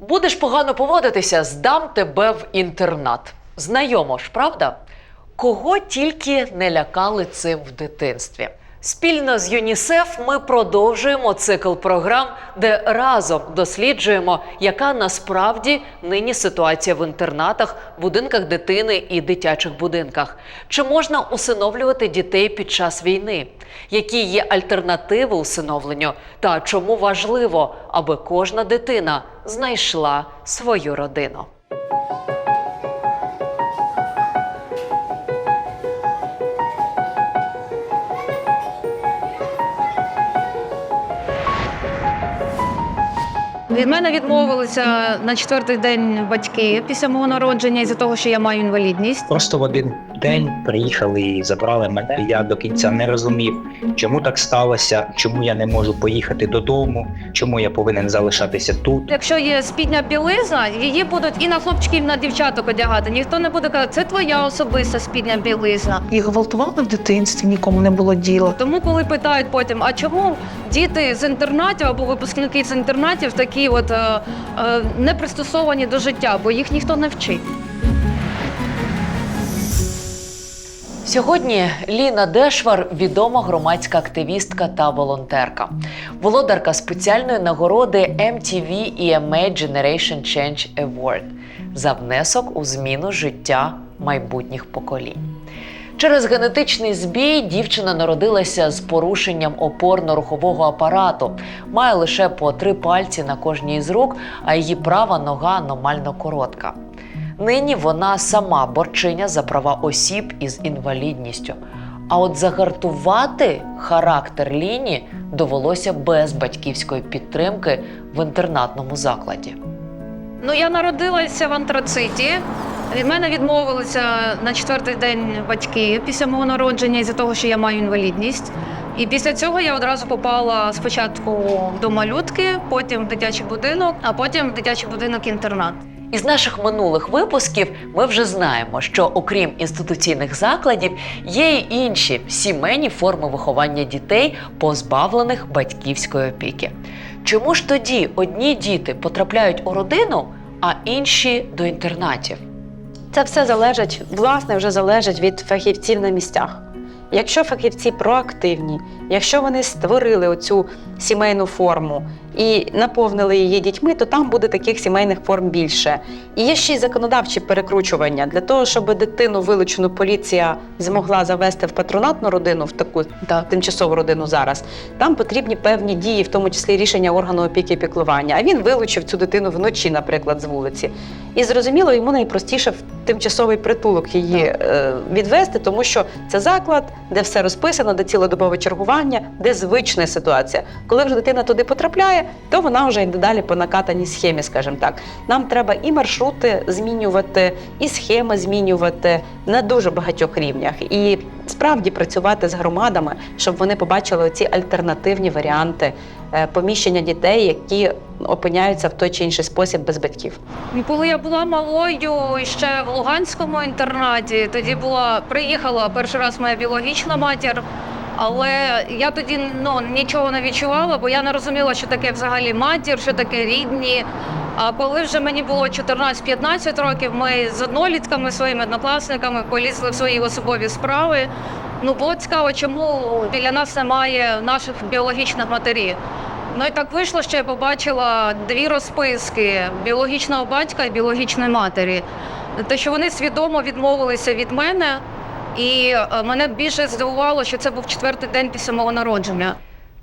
Будеш погано поводитися, здам тебе в інтернат. Знайомо ж, правда? Кого тільки не лякали цим в дитинстві. Спільно з ЮНІСЕФ ми продовжуємо цикл програм, де разом досліджуємо, яка насправді нині ситуація в інтернатах, будинках дитини і дитячих будинках. Чи можна усиновлювати дітей під час війни? Які є альтернативи усиновленню? Та чому важливо, аби кожна дитина знайшла свою родину? Від мене відмовилися на четвертий день батьки після мого народження із-за того, що я маю інвалідність. Просто в один день приїхали і забрали мене. Я до кінця не розумів, чому так сталося, чому я не можу поїхати додому, чому я повинен залишатися тут. Якщо є спідня білизна, її будуть і на хлопчиків, і на дівчаток одягати. Ніхто не буде казати, це твоя особиста спідня білизна. Їх гвалтували в дитинстві, нікому не було діла. Тому, коли питають потім, а чому діти з інтернатів або випускники з інтернатів такі от е, е, не пристосовані до життя, бо їх ніхто не вчить. Сьогодні Ліна Дешвар відома громадська активістка та волонтерка, володарка спеціальної нагороди MTV EMA Generation Change Award за внесок у зміну життя майбутніх поколінь. Через генетичний збій дівчина народилася з порушенням опорно-рухового апарату, має лише по три пальці на кожній з рук, а її права нога аномально коротка. Нині вона сама борчиня за права осіб із інвалідністю. А от загартувати характер Ліні довелося без батьківської підтримки в інтернатному закладі. Ну, я народилася в антрациті. Від мене відмовилися на четвертий день батьки після мого народження із-за того, що я маю інвалідність. І після цього я одразу попала спочатку до малютки, потім в дитячий будинок, а потім в дитячий будинок-інтернат. Із наших минулих випусків ми вже знаємо, що окрім інституційних закладів є й інші сімейні форми виховання дітей, позбавлених батьківської опіки. Чому ж тоді одні діти потрапляють у родину, а інші до інтернатів? Це все залежить, власне, вже залежить від фахівців на місцях. Якщо фахівці проактивні, якщо вони створили оцю сімейну форму і наповнили її дітьми, то там буде таких сімейних форм більше. І є ще й законодавчі перекручування для того, щоб дитину вилучену поліція змогла завести в патронатну родину, в таку та, тимчасову родину зараз. Там потрібні певні дії, в тому числі рішення органу опіки і піклування. А він вилучив цю дитину вночі, наприклад, з вулиці. І зрозуміло, йому найпростіше в тимчасовий притулок її е, відвести, тому що це заклад, де все розписано, де цілодобове чергування, де звична ситуація. Коли вже дитина туди потрапляє, то вона вже йде далі по накатаній схемі, скажімо так. Нам треба і маршрути змінювати, і схеми змінювати на дуже багатьох рівнях. І справді працювати з громадами, щоб вони побачили ці альтернативні варіанти поміщення дітей, які опиняються в той чи інший спосіб без батьків. І коли я була малою ще в Луганському інтернаті, тоді була приїхала перший раз моя біологічна матір. Але я тоді ну нічого не відчувала, бо я не розуміла, що таке взагалі матір, що таке рідні. А коли вже мені було 14-15 років, ми з однолітками, своїми однокласниками полізли в свої особові справи. Ну було цікаво, чому біля нас немає наших біологічних матерів. Ну і так вийшло, що я побачила дві розписки біологічного батька і біологічної матері. Те, що вони свідомо відмовилися від мене, і е, мене більше здивувало, що це був четвертий день після мого народження.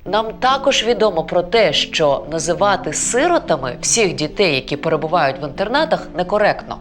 Нам також відомо про те, що називати сиротами всіх дітей, які перебувають в інтернатах, некоректно.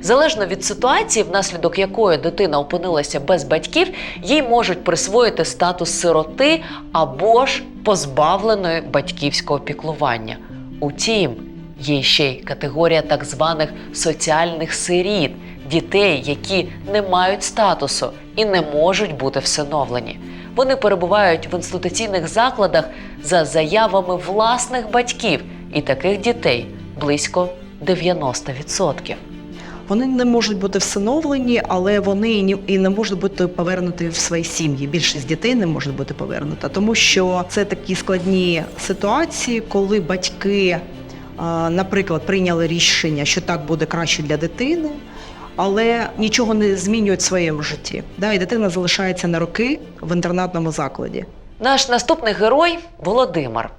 Залежно від ситуації, внаслідок якої дитина опинилася без батьків, їй можуть присвоїти статус сироти або ж позбавленої батьківського піклування. Утім, є ще й категорія так званих соціальних сиріт дітей, які не мають статусу і не можуть бути всиновлені. Вони перебувають в інституційних закладах за заявами власних батьків, і таких дітей близько 90%. Вони не можуть бути всиновлені, але вони і не можуть бути повернуті в свої сім'ї. Більшість дітей не можуть бути повернута, тому що це такі складні ситуації, коли батьки наприклад, прийняли рішення, що так буде краще для дитини, але нічого не змінюють в своєму житті. Да, і дитина залишається на роки в інтернатному закладі. Наш наступний герой Володимир.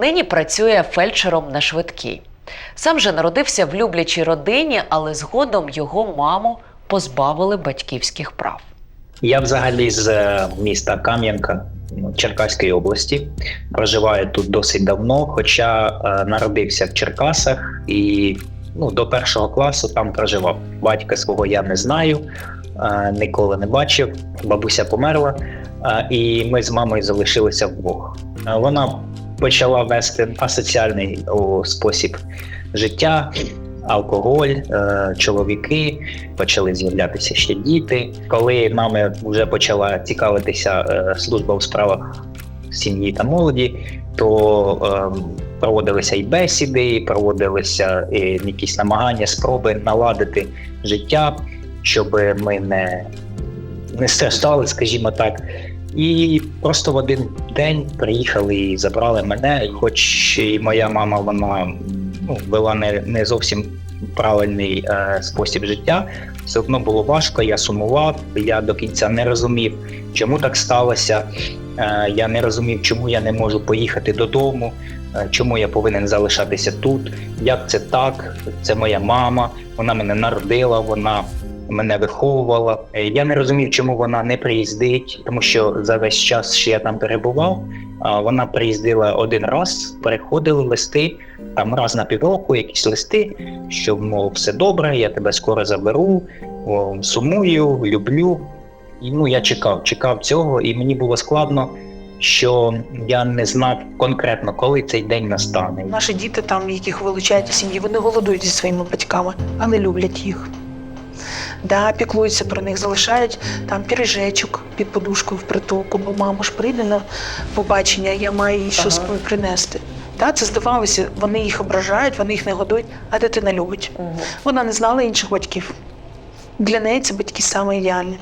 Нині працює фельдшером на швидкій. Сам же народився в люблячій родині, але згодом його маму позбавили батьківських прав. Я взагалі з е, міста Кам'янка ну, Черкаської області. Проживаю тут досить давно, хоча е, народився в Черкасах і ну, до першого класу там проживав. Батька свого я не знаю, е, ніколи не бачив. Бабуся померла, е, і ми з мамою залишилися вдвох. Е, Вона почала вести асоціальний спосіб життя. Алкоголь, чоловіки, почали з'являтися ще діти. Коли нами вже почала цікавитися служба у справах сім'ї та молоді, то е, проводилися і бесіди, і проводилися і якісь намагання, спроби наладити життя, щоб ми не, не страждали, скажімо так. І просто в один день приїхали і забрали мене. Хоч і моя мама вона ну, вела не, не зовсім правильний е, спосіб життя, все одно було важко. Я сумував. Я до кінця не розумів, чому так сталося. Е, я не розумів, чому я не можу поїхати додому, чому я повинен залишатися тут. Як це так? Це моя мама. Вона мене народила. Вона мене виховувала. Е, Я не розумів, чому вона не приїздить, тому що за весь час, що я там перебував, вона приїздила один раз, переходили листи там раз на півроку, якісь листи, що мов все добре, я тебе скоро заберу, сумую, люблю. І ну я чекав, чекав цього, і мені було складно, що я не знав конкретно, коли цей день настане. Наші діти, там, яких вилучають сім'ї, вони голодують зі своїми батьками, але люблять їх. Да, піклуються про них, залишають там піріжечок під подушкою в притулку, бо мама ж прийде на побачення, я маю їй щось Ага. принести. Да, це здавалося, вони їх ображають, вони їх не годують, а дитина любить. Вона не знала інших батьків. Для неї це батьки саме ідеальні.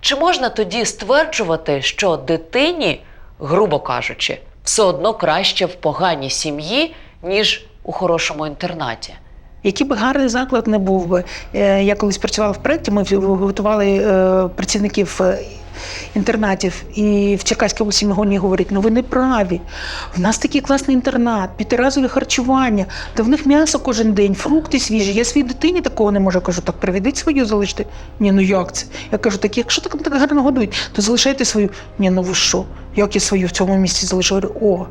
Чи можна тоді стверджувати, що дитині, грубо кажучи, все одно краще в поганій сім'ї, ніж у хорошому інтернаті? Який би гарний заклад не був би. Е, Я колись працювала в проєкті, ми готували е, працівників е, інтернатів, і в Черкаській області мені говорять, ну ви не праві. В нас такий класний інтернат, п'ятиразове харчування, та в них м'ясо кожен день, фрукти свіжі. Я своїй дитині такого не можу. Кажу, так приведіть свою залиште. Ні, ну як це? Я кажу, так якщо так, так гарно годують, то залишайте свою. Ні, ну ви що? Як я свою в цьому місці залишу? Я о.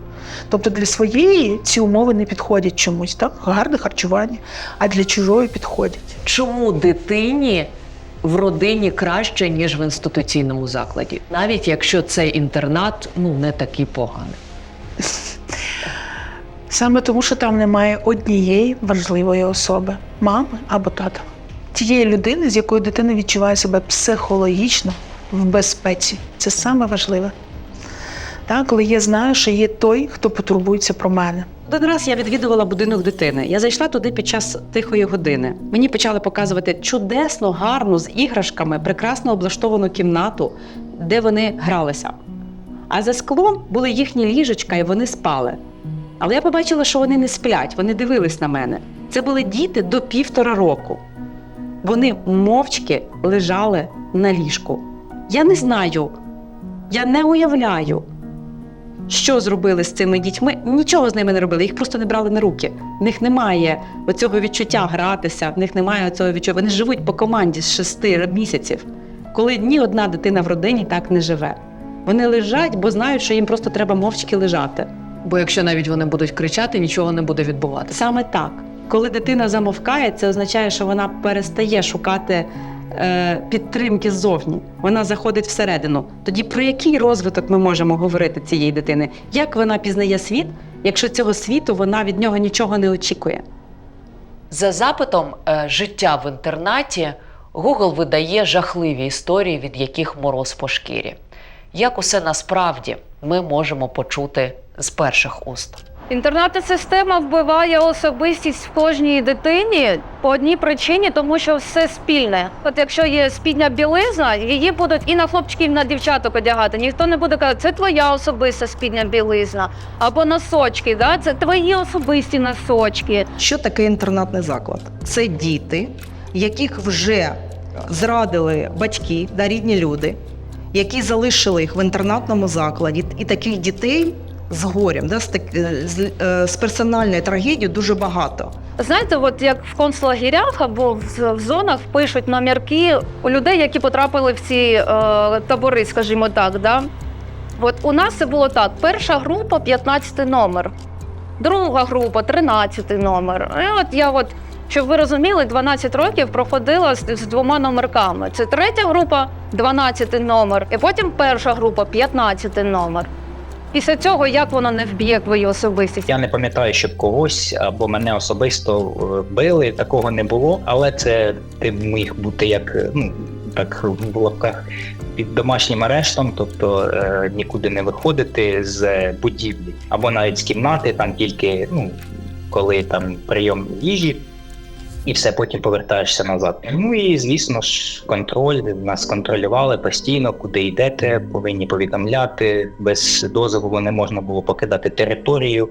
Тобто для своєї ці умови не підходять чомусь, так? Гарне харчування, а для чужої підходять. Чому дитині в родині краще, ніж в інституційному закладі, навіть якщо цей інтернат ну не такий поганий? Саме тому, що там немає однієї важливої особи мами або тата. Тієї людини, з якою дитина відчуває себе психологічно в безпеці. Це саме важливе. Так, коли я знаю, що є той, хто потурбується про мене. Один раз я відвідувала будинок дитини. Я зайшла туди під час тихої години. Мені почали показувати чудесно, гарну з іграшками, прекрасно облаштовану кімнату, де вони гралися. А за склом були їхні ліжечка, і вони спали. Але я побачила, що вони не сплять, вони дивились на мене. Це були діти до півтора року. Вони мовчки лежали на ліжку. Я не знаю, я не уявляю, що зробили з цими дітьми? Нічого з ними не робили, їх просто не брали на руки. В них немає оцього відчуття гратися, в них немає цього відчуття. Вони живуть по команді з шести місяців, коли ні одна дитина в родині так не живе. Вони лежать, бо знають, що їм просто треба мовчки лежати. Бо якщо навіть вони будуть кричати, нічого не буде відбуватися. Саме так. Коли дитина замовкає, це означає, що вона перестає шукати підтримки ззовні. Вона заходить всередину. Тоді про який розвиток ми можемо говорити цієї дитини? Як вона пізнає світ, якщо цього світу вона від нього нічого не очікує? За запитом е, життя в інтернаті Google видає жахливі історії, від яких мороз по шкірі. Як усе насправді ми можемо почути з перших уст. Інтернатна система вбиває особистість в кожній дитині по одній причині, тому що все спільне. От якщо є спільна білизна, її будуть і на хлопчиків, і на дівчаток одягати. Ніхто не буде казати, це твоя особиста спільна білизна або носочки. Да? Це твої особисті носочки. Що таке інтернатний заклад? Це діти, яких вже зрадили батьки да, рідні люди, які залишили їх в інтернатному закладі. І таких дітей з горем, да, з, так- е, з, е, з персональною трагедією дуже багато. Знаєте, от як в концлагерях або в, в зонах пишуть номерки у людей, які потрапили в ці е, табори, скажімо так. Да? От у нас це було так: перша група 15 номер, друга група 13 номер. І от я, от, щоб ви розуміли, 12 років проходила з, з двома номерками. Це третя група 12 номер, і потім перша група 15 номер. Після цього як воно не вб'є твою особистість? Я не пам'ятаю, щоб когось або мене особисто е, били. Такого не було, але це ти міг бути як е, ну так в лапках під домашнім арештом, тобто е, нікуди не виходити з будівлі, або навіть з кімнати, там тільки ну коли там прийом їжі. І все потім повертаєшся назад. Ну і звісно ж, контроль нас контролювали постійно, куди йдете, повинні повідомляти. Без дозволу не можна було покидати територію.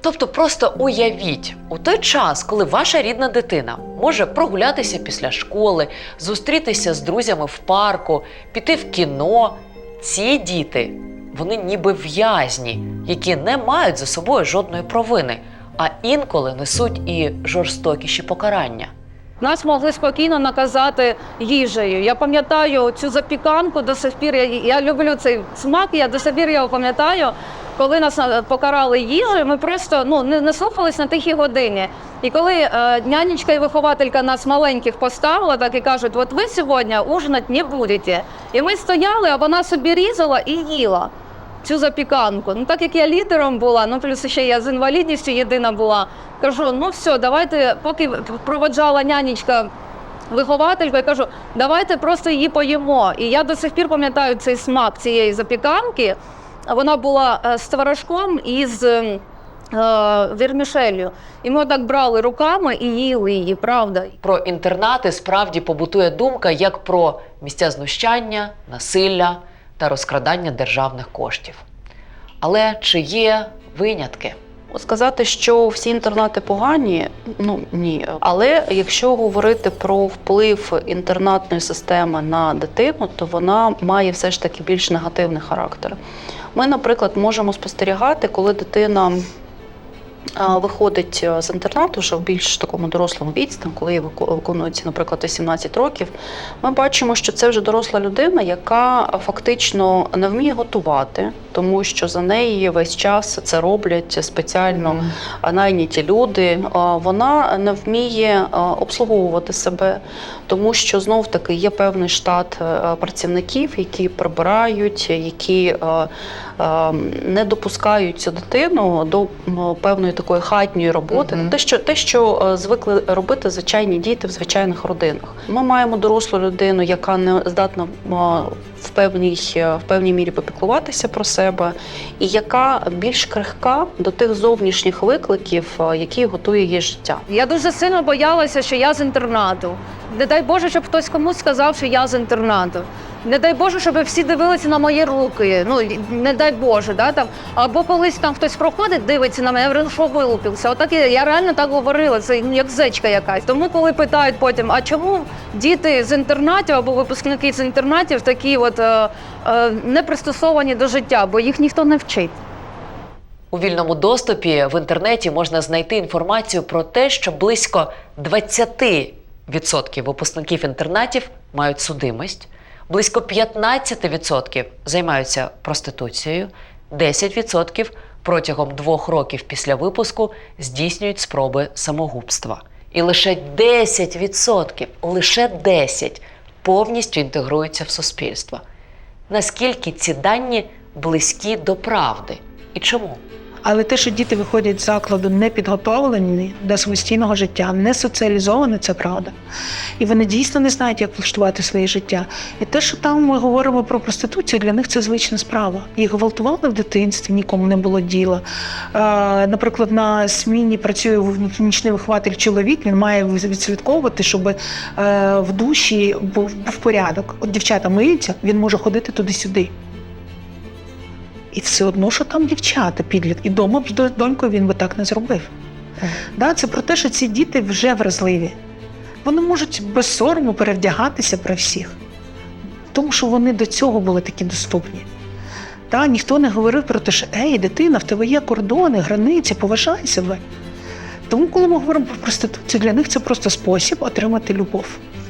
Тобто, просто уявіть, у той час, коли ваша рідна дитина може прогулятися після школи, зустрітися з друзями в парку, піти в кіно, ці діти вони ніби в'язні, які не мають за собою жодної провини, а інколи несуть і жорстокіші покарання. Нас могли спокійно наказати їжею. Я пам'ятаю цю запіканку до сих пір. Я, я люблю цей смак. Я до сих пір його пам'ятаю. Коли нас е, покарали їжею, ми просто ну не, не слухались на тихій годині. І коли е, нянечка і вихователька нас маленьких поставила, так і кажуть, от ви сьогодні ужинати не будете. І ми стояли, а вона собі різала і їла цю запіканку. Ну так як я лідером була, ну плюс ще я з інвалідністю єдина була. Кажу, ну все, давайте, поки проводжала нянечка виховательку, я кажу, давайте просто її поїмо. І я до сих пір пам'ятаю цей смак цієї запіканки. Вона була е, з творожком і з е, вірмішелью. І ми отак брали руками і їли її, правда. Про інтернати справді побутує думка як про місця знущання, насилля та розкрадання державних коштів. Але чи є винятки? Сказати, що всі інтернати погані, ну ні. Але якщо говорити про вплив інтернатної системи на дитину, то вона має все ж таки більш негативний характер. Ми, наприклад, можемо спостерігати, коли дитина виходить е, з інтернату вже в більш такому дорослому віці, там, коли їй виконується, наприклад, 18 років, ми бачимо, що це вже доросла людина, яка фактично не вміє готувати, тому що за неї весь час це роблять спеціально найняті люди. Вона не вміє обслуговувати себе, тому що знов таки є певний штат е, працівників, які прибирають, які е, е, не допускають цю дитину до певної такої хатньої роботи. Те, що те, що е, звикли робити звичайні діти в звичайних родинах. Ми маємо дорослу людину, яка не здатна в певній е, в певній мірі попіклуватися про себе, і яка більш крихка до тих зовнішніх викликів, е, які готує її життя. Я дуже сильно боялася, що я з інтернату. Не дай Боже, щоб хтось комусь сказав, що я з інтернату. Не дай Боже, щоб всі дивилися на мої руки. Ну не дай Боже, да там або колись там хтось проходить, дивиться на мене, я говорю, «Ну, що вилупився. Отак я, я реально так говорила. Це ну, як зечка якась. Тому, коли питають потім, а чому діти з інтернатів або випускники з інтернатів такі от е, е, не пристосовані до життя, бо їх ніхто не вчить. У вільному доступі в інтернеті можна знайти інформацію про те, що близько 20% випускників інтернатів мають судимость, близько 15% займаються проституцією, 10% протягом двох років після випуску здійснюють спроби самогубства. І лише 10%, лише 10% повністю інтегруються в суспільство. Наскільки ці дані близькі до правди? І чому? Але те, що діти виходять з закладу не підготовлені до самостійного життя, не соціалізовані, це правда. І вони дійсно не знають, як влаштувати своє життя. І те, що там ми говоримо про проституцію, для них це звична справа. Їх гвалтували в дитинстві, нікому не було діла. Е, Наприклад, на сміні працює нічний вихователь чоловік, він має відслідковувати, щоб е, в душі був порядок. От дівчата миються, він може ходити туди-сюди. І все одно, що там дівчата підлітки. І дома б з донькою він би так не зробив. Да, це про те, що ці діти вже вразливі. Вони можуть без сорому перевдягатися при всіх, тому що вони до цього були такі доступні. Та, ніхто не говорив про те, що ей, дитина, в тебе є кордони, границі, поважай себе. Тому, коли ми говоримо про проституцію, для них це просто спосіб отримати любов.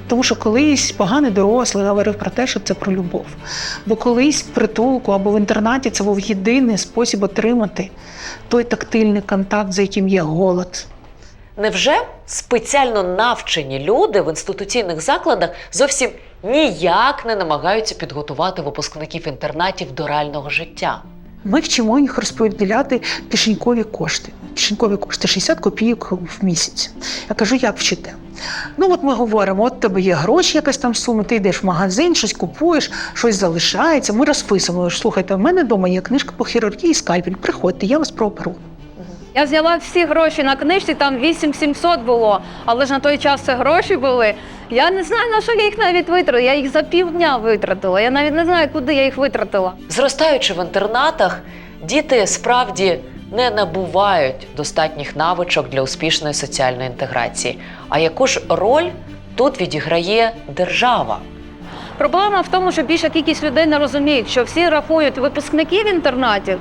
Тому що колись поганий дорослий говорив про те, що це про любов. Бо колись в притулку або в інтернаті це був єдиний спосіб отримати той тактильний контакт, за яким є голод. Невже спеціально навчені люди в інституційних закладах зовсім ніяк не намагаються підготувати випускників інтернатів до реального життя? Ми вчимо їх розподіляти кишенькові кошти. Кишенькові кошти 60 копійок в місяць. Я кажу, як вчите? Ну, от ми говоримо: от тебе є гроші, якась там сума, ти йдеш в магазин, щось купуєш, щось залишається. Ми розписуємо. Слухайте, в мене вдома є книжка по хірургії скальпель. Приходьте, я вас прооперую. Я взяла всі гроші на книжці, там 8700 було, але ж на той час це гроші були. Я не знаю, на що я їх навіть витратила. Я їх за півдня витратила. Я навіть не знаю, куди я їх витратила. Зростаючи в інтернатах, діти справді не набувають достатніх навичок для успішної соціальної інтеграції. А яку ж роль тут відіграє держава? Проблема в тому, що більша кількість людей не розуміють, що всі рахують випускників інтернатів,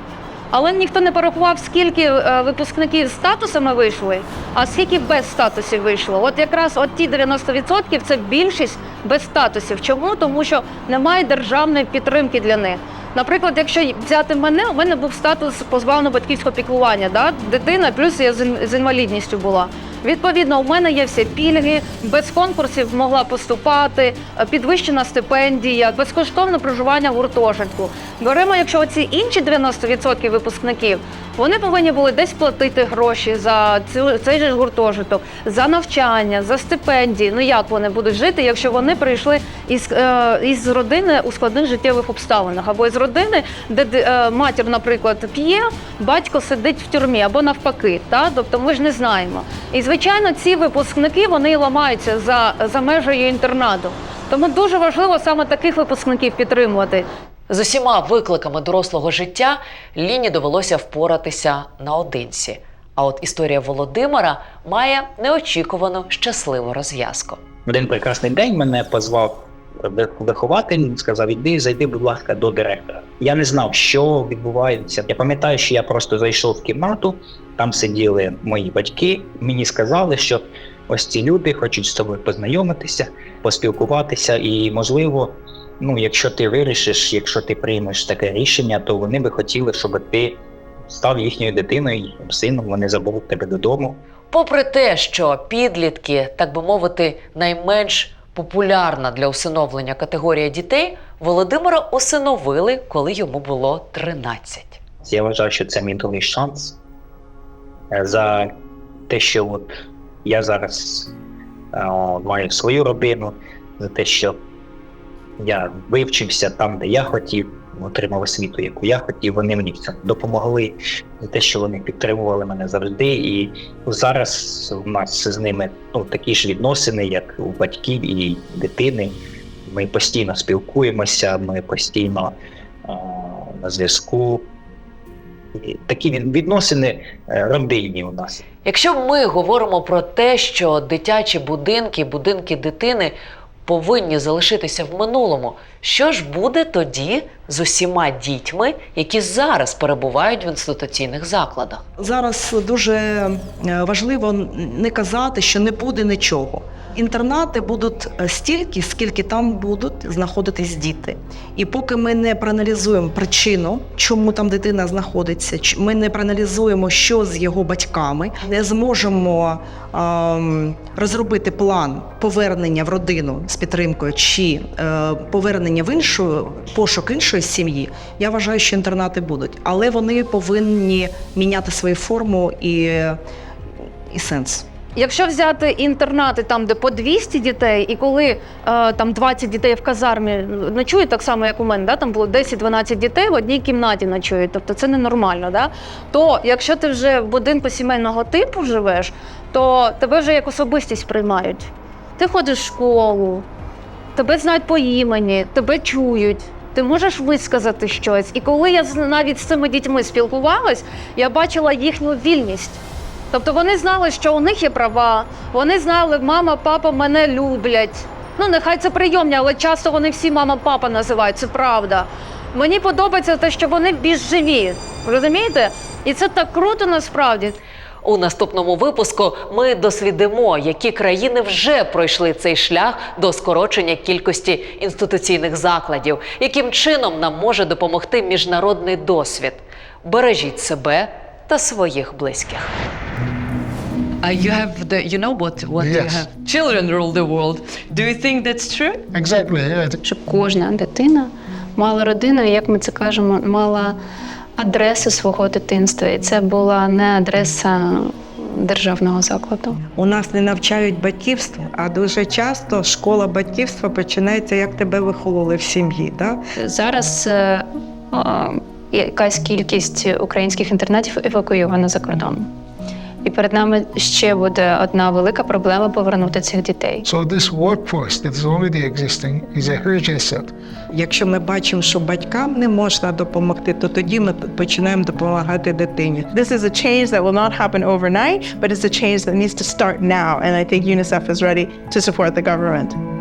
але ніхто не порахував, скільки е, випускників з статусами вийшли, а скільки без статусів вийшло. От якраз от ті 90% це більшість без статусів. Чому? Тому що немає державної підтримки для них. Наприклад, якщо взяти мене, у мене був статус позбавленого батьківського піклування, да? дитина, плюс я з інвалідністю була. Відповідно, у мене є всі пільги, без конкурсів могла поступати, е, підвищена стипендія, безкоштовне проживання в гуртожитку. Беремо, якщо оці інші 90% випускників, вони повинні були десь платити гроші за цей же гуртожиток, за навчання, за стипендії. Ну як вони будуть жити, якщо вони прийшли із, е, із родини у складних життєвих обставинах, або із родини, де е, матір, наприклад, п'є, батько сидить в тюрмі, або навпаки. Та? Тобто ми ж не знаємо. І звичайно, ці випускники вони ламаються за, за межею інтернату. Тому дуже важливо саме таких випускників підтримувати. З усіма викликами дорослого життя Ліні довелося впоратися наодинці. А от історія Володимира має неочікувану щасливу розв'язку. Один прекрасний день мене позвав ви- вихователь, сказав: іди, зайди, будь ласка, до директора. Я не знав, що відбувається. Я пам'ятаю, що я просто зайшов в кімнату, там сиділи мої батьки. Мені сказали, що ось ці люди хочуть з тобою познайомитися, поспілкуватися, і можливо. Ну, якщо ти вирішиш, якщо ти приймеш таке рішення, то вони би хотіли, щоб ти став їхньою дитиною, сином. Вони заберуть тебе додому. Попри те, що підлітки, так би мовити, найменш популярна для усиновлення категорія дітей, Володимира усиновили, коли йому було 13. Я вважаю, що це мій другий шанс Е, за те, що от я зараз е, о, маю свою родину, за те, що я вивчився там, де я хотів, отримав освіту, яку я хотів. Вони мені в цьому допомогли, те, що вони підтримували мене завжди. І зараз у нас з ними ну, такі ж відносини, як у батьків і дитини. Ми постійно спілкуємося, ми постійно е, на зв'язку. Такі від- відносини е, родинні у нас. Якщо ми говоримо про те, що дитячі будинки, будинки дитини повинні залишитися в минулому, що ж буде тоді з усіма дітьми, які зараз перебувають в інституційних закладах? Зараз дуже е, важливо не казати, що не буде нічого. Інтернати будуть е, стільки, скільки там будуть знаходитись діти. І поки ми не проаналізуємо причину, чому там дитина знаходиться, ми не проаналізуємо, що з його батьками, не зможемо ем, розробити план повернення в родину з підтримкою чи е, повернення в іншу пошук іншої сім'ї. Я вважаю, що інтернати будуть, але вони повинні міняти свою форму і, і сенс. Якщо взяти інтернати там, де по 200 дітей, і коли е, там 20 дітей в казармі ночують так само, як у мене, да? там було 10-12 дітей в одній кімнаті ночують, тобто це ненормально. Да? То якщо ти вже в будинку сімейного типу живеш, то тебе вже як особистість приймають. Ти ходиш в школу, тебе знають по імені, тебе чують. Ти можеш висказати щось. І коли я навіть з цими дітьми спілкувалась, я бачила їхню вільність. Тобто вони знали, що у них є права, вони знали, мама, папа мене люблять. Ну, нехай це прийомні, але часто вони всі мама, папа називають, це правда. Мені подобається те, що вони більш живі. Розумієте? І це так круто насправді. У наступному випуску ми дослідимо, які країни вже пройшли цей шлях до скорочення кількості інституційних закладів, яким чином нам може допомогти міжнародний досвід. Бережіть себе та своїх близьких. Uh, you have the, you know what, what you have. Children rule the world. Do you think that's true? Exactly. Yeah. щоб кожна дитина мала родину, як ми це кажемо, мала адресу свого дитинства. І це була не адреса державного закладу. У нас не навчають батьківству, а дуже часто школа батьківства починається, як тебе виховували в сім'ї. Да? Зараз е, е, якась кількість українських інтернатів евакуйована за кордон. І перед нами ще буде одна велика проблема повернути цих дітей. So this workforce that is already existing is a huge asset. Якщо ми бачимо, що батькам не можна допомогти, то тоді ми починаємо допомагати дитині. This is a change that will not happen overnight, but it's a change that needs to start now. And I think UNICEF is ready to support the government.